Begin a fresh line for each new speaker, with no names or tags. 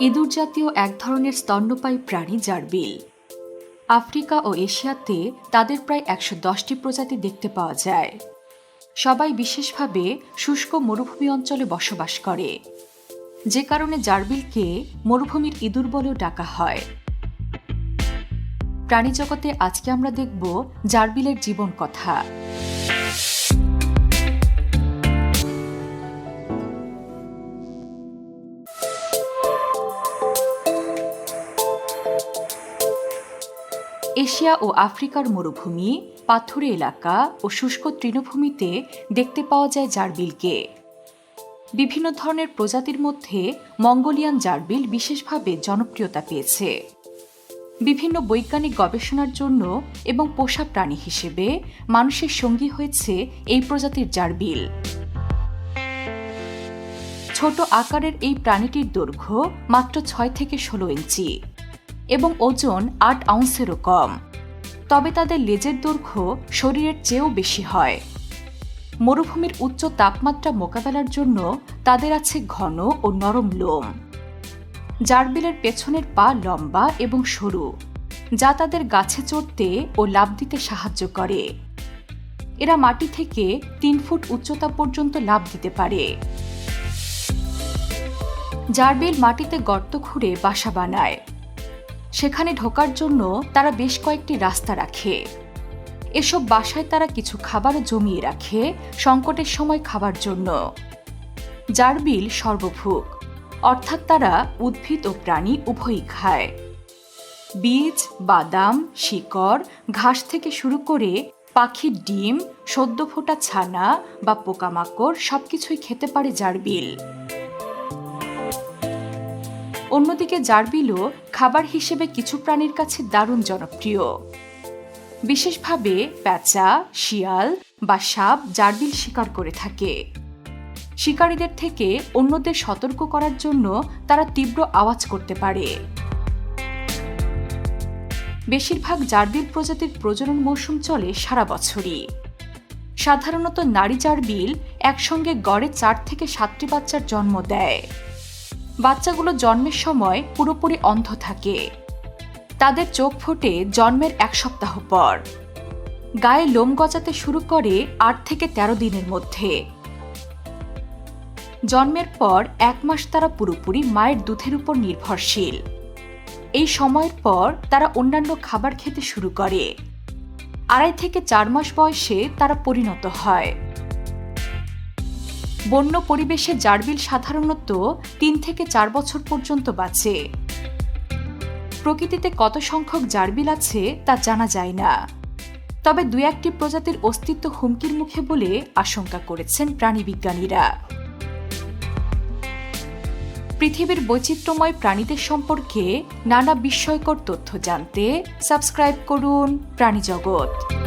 ইঁদুর জাতীয় এক ধরনের স্তন্যপায়ী প্রাণী জারবিল আফ্রিকা ও এশিয়াতে তাদের প্রায় একশো দশটি প্রজাতি দেখতে পাওয়া যায়। সবাই বিশেষভাবে শুষ্ক মরুভূমি অঞ্চলে বসবাস করে। যে কারণে জারবিলকে মরুভূমির ইঁদুর বলেও ডাকা হয়। প্রাণীজগতে আজকে আমরা দেখব জারবিলের জীবন কথা। এশিয়া ও আফ্রিকার মরুভূমি, পাথুরে এলাকা ও শুষ্ক তৃণভূমিতে দেখতে পাওয়া যায় জারবিলকে। বিভিন্ন ধরনের প্রজাতির মধ্যে মঙ্গোলিয়ান জারবিল বিশেষভাবে জনপ্রিয়তা পেয়েছে। বিভিন্ন বৈজ্ঞানিক গবেষণার জন্য এবং পোষা প্রাণী হিসেবে মানুষের সঙ্গী হয়েছে এই প্রজাতির জারবিল। ছোট আকারের এই প্রাণীটির দৈর্ঘ্য মাত্র ছয় থেকে ষোলো ইঞ্চি। এবং ওজন আট আউন্সেরও কম। তবে তাদের লেজের দৈর্ঘ্য শরীরের চেয়েও বেশি হয়। মরুভূমির উচ্চ তাপমাত্রা মোকাবেলার জন্য তাদের আছে ঘন ও নরম লোম। জারবিলের পেছনের পা লম্বা এবং সরু, যা তাদের গাছে চড়তে ও লাভ দিতে সাহায্য করে। এরা মাটি থেকে তিন ফুট উচ্চতা পর্যন্ত লাভ দিতে পারে। জারবিল মাটিতে গর্ত খুঁড়ে বাসা বানায়। সেখানে ঢোকার জন্য তারা বেশ কয়েকটি রাস্তা রাখে। এসব বাসায় তারা কিছু খাবার জমিয়ে রাখে সংকটের সময় খাবার জন্য। জারবিল সর্বভুক অর্থাৎ তারা উদ্ভিদ ও প্রাণী উভয়ই খায়। বীজ, বাদাম, শিকড়, ঘাস থেকে শুরু করে পাখির ডিম, সদ্য ফোটা ছানা বা পোকামাকড় সবকিছুই খেতে পারে জারবিল অন্যদিকে জারবিলও খাবার হিসেবে কিছু প্রাণীর কাছে দারুণ জনপ্রিয়। বিশেষভাবে প্যাঁচা, শিয়াল বা সাপ জারবিল শিকার করে থাকে। শিকারীদের থেকে অন্যদের সতর্ক করার জন্য তারা তীব্র আওয়াজ করতে পারে। বেশিরভাগ জারবিল প্রজাতির প্রজনন মৌসুম চলে সারা বছরই। সাধারণত নারী জারবিল একসঙ্গে গড়ে চার থেকে সাতটি বাচ্চার জন্ম দেয়। বাচ্চাগুলো জন্মের সময় পুরোপুরি অন্ধ থাকে। তাদের চোখ ফোটে জন্মের এক সপ্তাহ পর। গায়ে লোম গজাতে শুরু করে আট থেকে ১৩ দিনের মধ্যে। জন্মের পর এক মাস তারা পুরোপুরি মায়ের দুধের উপর নির্ভরশীল। এই সময়ের পর তারা অন্যান্য খাবার খেতে শুরু করে। আড়াই থেকে চার মাস বয়সে তারা পরিণত হয়। বন্য পরিবেশে জারবিল সাধারণত তিন থেকে চার বছর পর্যন্ত বাঁচে। প্রকৃতিতে কত সংখ্যক জারবিল আছে তা জানা যায় না। তবে দু একটি প্রজাতির অস্তিত্ব হুমকির মুখে বলে আশঙ্কা করেছেন প্রাণীবিজ্ঞানীরা পৃথিবীর বৈচিত্র্যময় প্রাণীদের সম্পর্কে নানা বিস্ময়কর তথ্য জানতে সাবস্ক্রাইব করুন প্রাণীজগৎ।